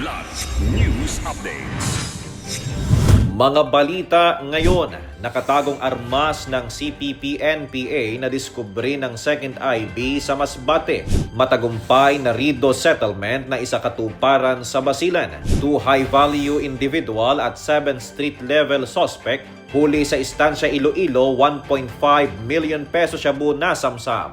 Kidlat News Updates. Mga balita ngayon, nakatagong armas ng CPP-NPA na diskubre ng Second IB sa Masbate. Matagumpay na Rido settlement na isa katuparan sa Basilan. Two high-value individual at 7 street-level suspect huli sa istansya Iloilo 1.5 million peso shabu na samsam.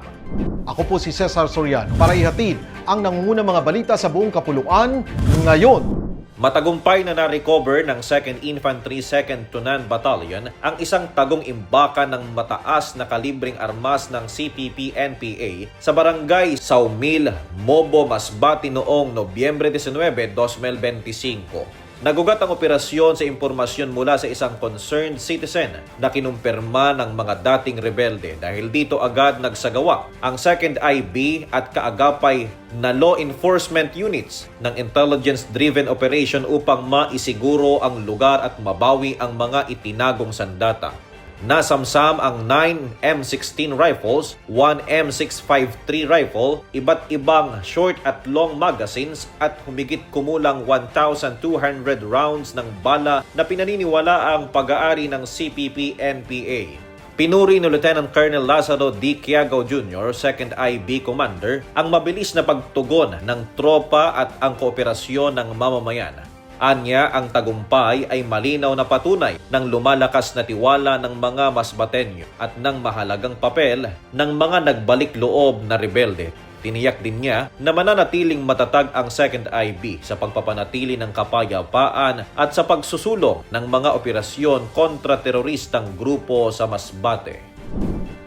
Ako po si Cesar Soriano para ihatid ang nangungunang mga balita sa buong kapuluan ngayon. Matagumpay na na-recover ng 2nd Infantry 2nd Tunan Battalion ang isang tagong imbaka ng mataas na kalibring armas ng CPP-NPA sa barangay Saumil, Mobo, Masbati noong Nobyembre 19, 2025. Nagugat ang operasyon sa impormasyon mula sa isang concerned citizen na kinumpirma ng mga dating rebelde dahil dito agad nagsagawa ang 2nd IB at kaagapay na law enforcement units ng intelligence-driven operation upang maisiguro ang lugar at mabawi ang mga itinagong sandata. Nasamsam ang 9 M16 rifles, 1 M653 rifle, iba't ibang short at long magazines at humigit kumulang 1,200 rounds ng bala na pinaniniwala ang pag-aari ng CPP-NPA. Pinuri ni Lieutenant Colonel Lazaro D. Quiago Jr., 2nd IB Commander, ang mabilis na pagtugon ng tropa at ang kooperasyon ng mamamayan. Anya, ang tagumpay ay malinaw na patunay ng lumalakas na tiwala ng mga masbatenyo at ng mahalagang papel ng mga nagbalik loob na rebelde. Tiniyak din niya na mananatiling matatag ang 2nd IB sa pagpapanatili ng kapayapaan at sa pagsusulong ng mga operasyon kontra teroristang grupo sa Masbate.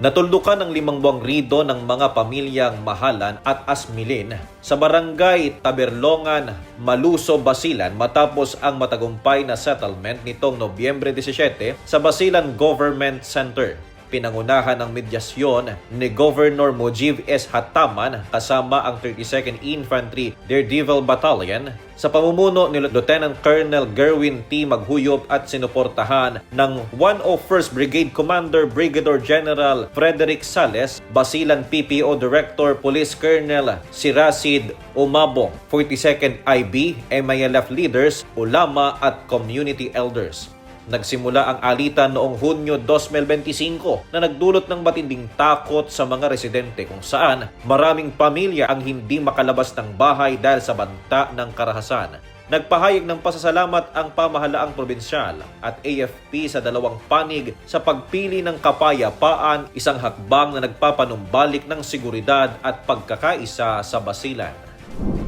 Natuldukan ng limang buwang rido ng mga pamilyang Mahalan at Asmilin sa barangay Taberlongan, Maluso, Basilan matapos ang matagumpay na settlement nitong Nobyembre 17 sa Basilan Government Center. Pinangunahan ng medyasyon ni Governor Mujib S. Hataman kasama ang 32nd Infantry Daredevil Battalion sa pamumuno ni Lieutenant Colonel Gerwin T. Maghuyop at sinuportahan ng 101st Brigade Commander Brigadier General Frederick Sales, Basilan PPO Director Police Colonel Sirasid Umabong, 42nd IB, MILF leaders, ulama at community elders. Nagsimula ang alitan noong Hunyo 2025 na nagdulot ng matinding takot sa mga residente kung saan maraming pamilya ang hindi makalabas ng bahay dahil sa banta ng karahasan. Nagpahayag ng pasasalamat ang pamahalaang probinsyal at AFP sa dalawang panig sa pagpili ng kapayapaan, isang hakbang na nagpapanumbalik ng seguridad at pagkakaisa sa Basilan.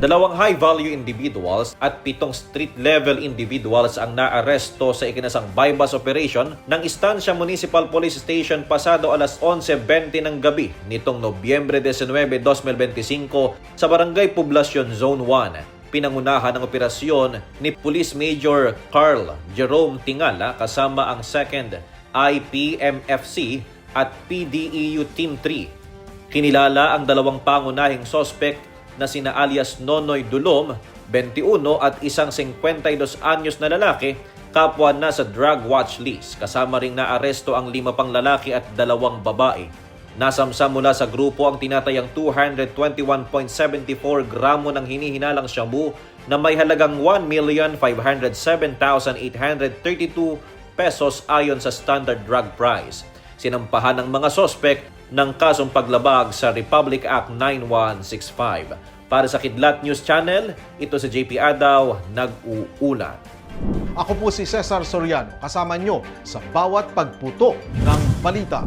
Dalawang high-value individuals at pitong street-level individuals ang naaresto sa ikinasang bypass operation ng Estancia Municipal Police Station pasado alas 11.20 ng gabi nitong Nobyembre 19, 2025 sa Barangay Poblacion Zone 1 pinangunahan ng operasyon ni Police Major Carl Jerome Tingala kasama ang 2nd IPMFC at PDEU Team 3. Kinilala ang dalawang pangunahing sospek na sina alias Nonoy Dulom, 21 at isang 52 anyos na lalaki kapwa na sa drug watch list. Kasama ring naaresto ang lima pang lalaki at dalawang babae. Nasamsam mula sa grupo ang tinatayang 221.74 gramo ng hinihinalang shabu na may halagang 1,507,832 pesos ayon sa standard drug price. Sinampahan ng mga sospek ng kasong paglabag sa Republic Act 9165. Para sa Kidlat News Channel, ito si JP Adaw, nag-uulat. Ako po si Cesar Soriano kasama nyo sa bawat pagputo ng balita.